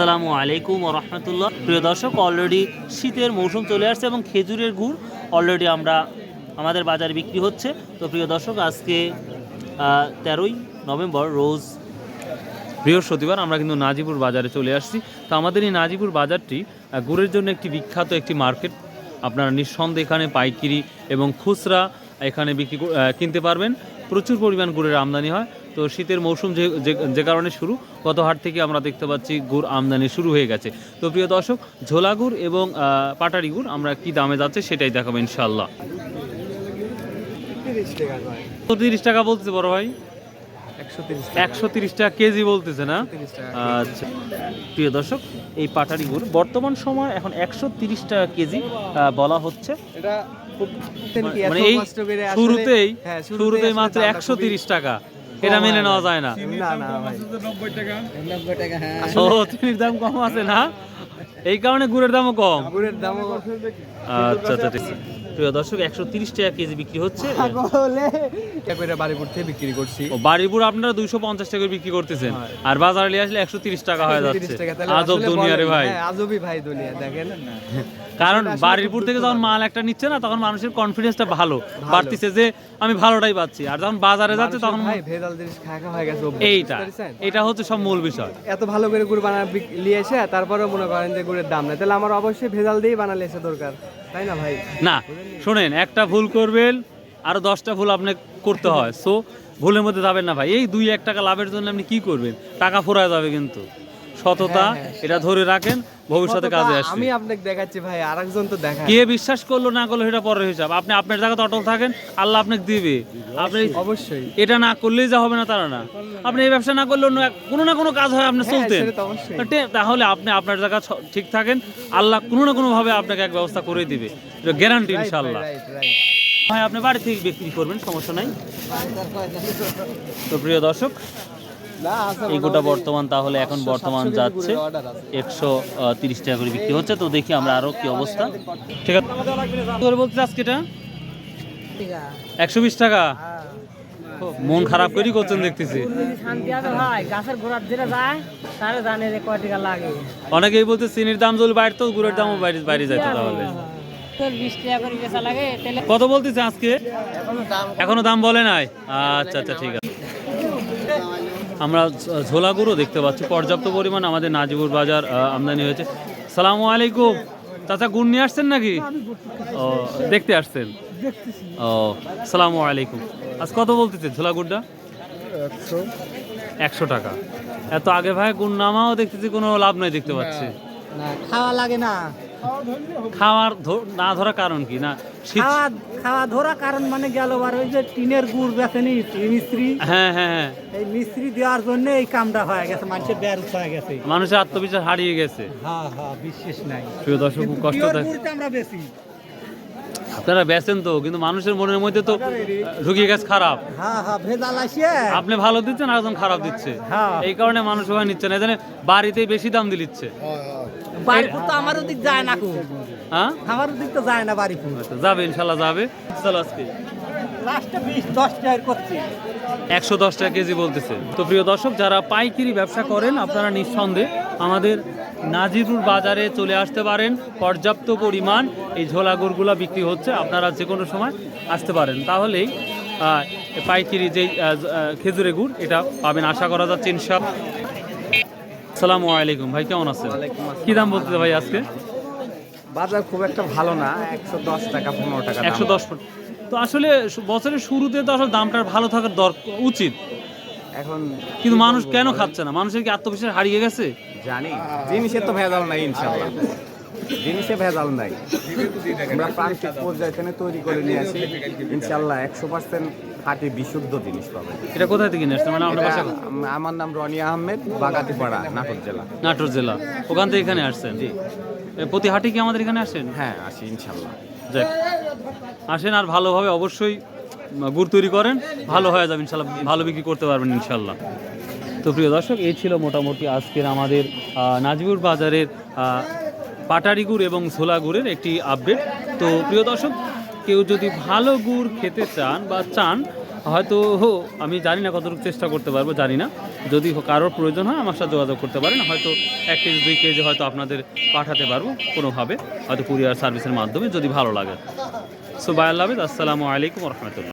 আসসালামু আলাইকুম রহমতুল্লাহ। প্রিয় দর্শক অলরেডি শীতের মৌসুম চলে আসছে এবং খেজুরের গুড় অলরেডি আমরা আমাদের বাজারে বিক্রি হচ্ছে। তো প্রিয় দর্শক, আজকে তেরোই নভেম্বর, রোজ বৃহস্পতিবার আমরা কিন্তু নাজিপুর বাজারে চলে আসছি। তো আমাদের এই নাজিপুর বাজারটি গুড়ের জন্য একটি বিখ্যাত একটি মার্কেট। আপনারা নিঃসন্দেহে এখানে পাইকিরি এবং খুচরা এখানে বিক্রি কিনতে পারবেন। প্রচুর পরিমাণ গুড়ের আমদানি হয়। তো শীতের মৌসুম যে যে- কারণে শুরু গত হাট থেকে আমরা দেখতে পাচ্ছি গুড় আমদানি শুরু হয়ে গেছে। তো প্রিয় দর্শক ঝোলা গুড় এবং পাটারি গুড় আমরা কি দামে যাচ্ছে সেটাই দেখাবো ইনশাল্লাহ তিরিশ টাকা তো তিরিশ টাকা বলতেছে বড় ভাই। একশো তিরিশ টাকা। কেজি বলতেছে না? আচ্ছা। প্রিয় দর্শক এই পাটারি গুড় বর্তমান সময় এখন একশো তিরিশ টাকা কেজি বলা হচ্ছে। মানে এই শুরুতেই শুরুতেই মাত্র একশো তিরিশ টাকা। এটা মেনে নেওয়া যায় না। না না ভাই। নব্বই টাকা নব্বই টাকা হ্যাঁ ও চিনির দাম কম আছে না। এই কারণে গুড়ের দামও কম। গুড়ের দামও আচ্ছা আচ্ছা ঠিক আছে। প্রিয় দর্শক একশো তিরিশ টাকা কেজি বিক্রি হচ্ছে। বাড়িপুর থেকে বিক্রি করছি। ও বাড়িপুর আপনারা দুইশো পঞ্চাশ টাকা বিক্রি করতেছেন। আর বাজারে নিয়ে আসলে একশো তিরিশ টাকা হয়ে যাচ্ছে। 30 টাকা তাহলে আজব আসলে দুনিয়া রে ভাই। হ্যাঁ, আজবই ভাই দুনিয়া দেখেন কারণ বাড়িপুর থেকে যখন মাল একটা নিচ্ছে না তখন মানুষের কনফিডেন্সটা ভালো। বাড়তিছে যে আমি ভালোটাই পাচ্ছি। আর যখন বাজারে যাচ্ছে তখন ভাই ভেজাল জিনিস খাওয়া হয়ে গেছে এইটা এটা হচ্ছে সব মূল বিষয়। এত ভালো করে গুড় বানা নিয়ে এসে তারপরেও মনে করেন যে গুড়ের দাম নেই। তাহলে আমার অবশ্যই ভেজাল দিয়েই বানালে এসে দরকার। তাই না ভাই? না শোনেন, একটা ভুল করবেন আরও দশটা ভুল আপনি করতে হয়। সো ভুলের মধ্যে যাবেন না ভাই। এই দুই এক টাকা লাভের জন্য আপনি কি করবেন? টাকা ফোরা যাবে কিন্তু। সততা এটা ধরে রাখেন ভবিষ্যতে কাজে আসবে। আমি আপনাকে দেখাচ্ছি ভাই আরেকজন তো দেখা কে বিশ্বাস করল না করল সেটা পরের হিসাব। আপনি আপনার জায়গাতে অটল থাকেন আল্লাহ আপনাকে দিবে। আপনি অবশ্যই এটা না করলেই যা হবে না তারা না। আপনি এই ব্যবসা না করলে অন্য কোনো না কোনো কাজ হয় আপনি হ্যাঁ, চলতেন। তাহলে আপনি আপনার জায়গা ঠিক থাকেন আল্লাহ কোনো না কোনোভাবে আপনাকে এক ব্যবস্থা করে দিবে। এটা গ্যারান্টি ইনশাল্লাহ. ভাই আপনি বাড়ি থেকে বিক্রি করবেন সমস্যা নাই। তো প্রিয় দর্শক না, এই গোটা বর্তমান তাহলে এখন বর্তমান যাচ্ছে। একশো তিরিশ টাকা করে বিক্রি হচ্ছে তো দেখি আমরা আরও কি অবস্থা। ঠিক আছে। বলতে আজকে এটা? একশো বিশ টাকা? মন খারাপ করেই করছেন দেখতেছি। শান্তি আছে ভাই গাছের গোড়ার যেটা যায় তারা জানে যে কয় টাকা লাগে। অনেকেই বলতে চিনির দাম যদি বাড়তো গুড়ের দামও বাইরে বাইরে যাইতো তাহলে। করে তাহলে কত বলতেছে আজকে? এখনও দাম বলে নাই। আচ্ছা আচ্ছা ঠিক আছে। আমরা ঝোলা গুঁড়ো দেখতে পাচ্ছি। পর্যাপ্ত পরিমাণ আমাদের নাজিবুর বাজার আমদানি হয়েছে। সালামু আলাইকুম। চাচা গুড় নিয়ে আসছেন নাকি? ও দেখতে আসছেন? ও সালামু আলাইকুম। আজ কত বলতেছে ঝোলা গুড়টা? একশো। টাকা। এত আগে ভাই গুড় নামাও দেখতেছি কোনো লাভ নাই দেখতে পাচ্ছি। খাওয়া লাগে না। খাওয়ার না ধরা কারণ কি? না খাওয়া খাওয়া ধরা কারণ মানে গেল আর ওই যে টিনের গুড় মিস্ত্রি। হ্যাঁ হ্যাঁ হ্যাঁ। এই মিস্ত্রি দেওয়ার জন্য এই কামটা হয়ে গেছে মানুষের হয়ে গেছে। মানুষের আত্মবিশ্বাস হারিয়ে গেছে। হ্যাঁ হ্যাঁ বিশ্বাস নাই। প্রিয় দর্শক কষ্ট আমরা বেশি আপনারা বেচেন তো কিন্তু মানুষের মনের মধ্যে তো ঢুকিয়ে গেছে খারাপ। হ্যাঁ হ্যাঁ আপনি ভালো দিচ্ছেন আর একজন খারাপ দিচ্ছে। হ্যাঁ। এই কারণে মানুষ ওখানে নিচ্ছে না এখানে বাড়িতেই বেশি দাম দিচ্ছে। বাড়িপুর তো আমার দিক যায় না খুব হ্যাঁ? আমার দিক তো যায় না বাড়িপুর। আচ্ছা, যাবে ইনশাল্লাহ যাবে। চলো আজকে। একশো দশ টাকা কেজি বলতেছে। তো প্রিয় দর্শক যারা পাইকারি ব্যবসা করেন আপনারা নিঃসন্দেহে আমাদের নাজিরুর বাজারে চলে আসতে পারেন। পর্যাপ্ত পরিমাণ এই ঝোলা গুড়গুলো বিক্রি হচ্ছে। আপনারা যে কোনো সময় আসতে পারেন। তাহলেই পাইকারি আহ, খেজুরে গুড় এটা পাবেন। আশা করা যাচ্ছে ইনশাল সালামু আলাইকুম। ভাই কেমন আছেন? কি দাম বলতে ভাই আজকে? বাজার খুব একটা ভালো না একশো দশ টাকা পনেরো টাকা। একশো দশ তো আসলে বছরের শুরুতে তো আসলে দামটা ভালো থাকার দরকার উচিত। এখন কিন্তু মানুষ কেন খাচ্ছে না? মানুষের কি আত্মবিশ্বাস হারিয়ে গেছে? জানি। জিনিসের তো ভেজাল নাই ইনশাল্লাহ জিনিসে ভেজাল নাই। আমরা প্রান্তিক পর্যায়ে থেকে তৈরি করে নিয়ে আসি। ইনশাল্লাহ একশো পার্সেন্ট খাঁটি বিশুদ্ধ জিনিস পাবে এটা কোথায় থেকে নিয়ে আসছে মানে আপনার বাসা আমার নাম রনি আহমেদ বাগাতিপাড়া নাটোর জেলা। নাটোর জেলা। ওখান থেকে এখানে আসছেন? জি। প্রতি হাটে কি আমাদের এখানে আসেন? হ্যাঁ আসি ইনশাল্লাহ যাক। আসেন আর ভালোভাবে অবশ্যই গুড় তৈরি করেন। ভালো হয়ে যাবে ইনশাল্লাহ ভালো বিক্রি করতে পারবেন ইনশাল্লাহ তো প্রিয় দর্শক এই ছিল মোটামুটি আজকের আমাদের নাজিবুর বাজারের পাটারি গুড় এবং ছোলা গুড়ের একটি আপডেট তো প্রিয় দর্শক কেউ যদি ভালো গুড় খেতে চান বা চান হয়তো হো, আমি জানি না কতটুকু চেষ্টা করতে পারব জানি না। যদি কারোর প্রয়োজন হয় আমার সাথে যোগাযোগ করতে পারেন। হয়তো এক কেজি দুই কেজি হয়তো আপনাদের পাঠাতে পারব কোনোভাবে। হয়তো কুরিয়ার সার্ভিসের মাধ্যমে যদি ভালো লাগে। সো বাই আল্লাহ হাফেজ, আসসালামু আলাইকুম রহমতুল্লাহ।